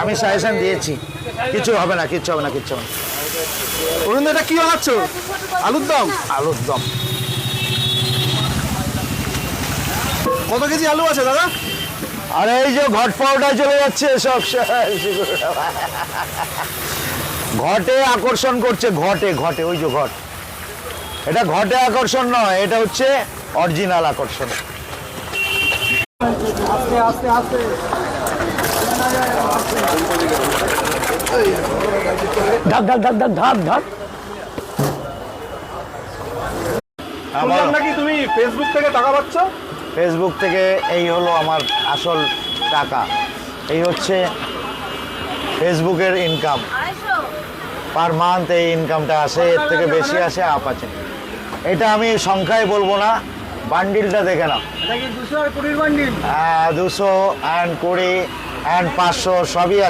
আমি সাজেশন দিয়েছি। কিছু হবে না কিছু হবে না কিছু হবে না। অরুণ এটা কি বানাচ্ছ? আলুর দম? আলুর দম। কত কেজি আলু আছে দাদা? আরে এই যে ঘট পাউডার চলে যাচ্ছে সব ঘটে আকর্ষণ করছে ঘটে ঘটে ওই যে ঘট। এটা ঘটে আকর্ষণ নয় এটা হচ্ছে অরিজিনাল আকর্ষণ। ধাপ ধাপ ধাপ ধাপ ধাপ ধাপ। নাকি তুমি ফেসবুক থেকে টাকা পাচ্ছ? ফেসবুক থেকে এই হলো আমার আসল টাকা। এই হচ্ছে ফেসবুকের ইনকাম পার মান্থ এই ইনকামটা আসে এর থেকে বেশি আসে আপ আছে। এটা আমি সংখ্যায় বলব না বান্ডিলটা দেখে নাও। দুশো আর কুড়ির বান্ডিল দুশো অ্যান্ড কুড়ি অ্যান্ড পাঁচশো সবই আছে।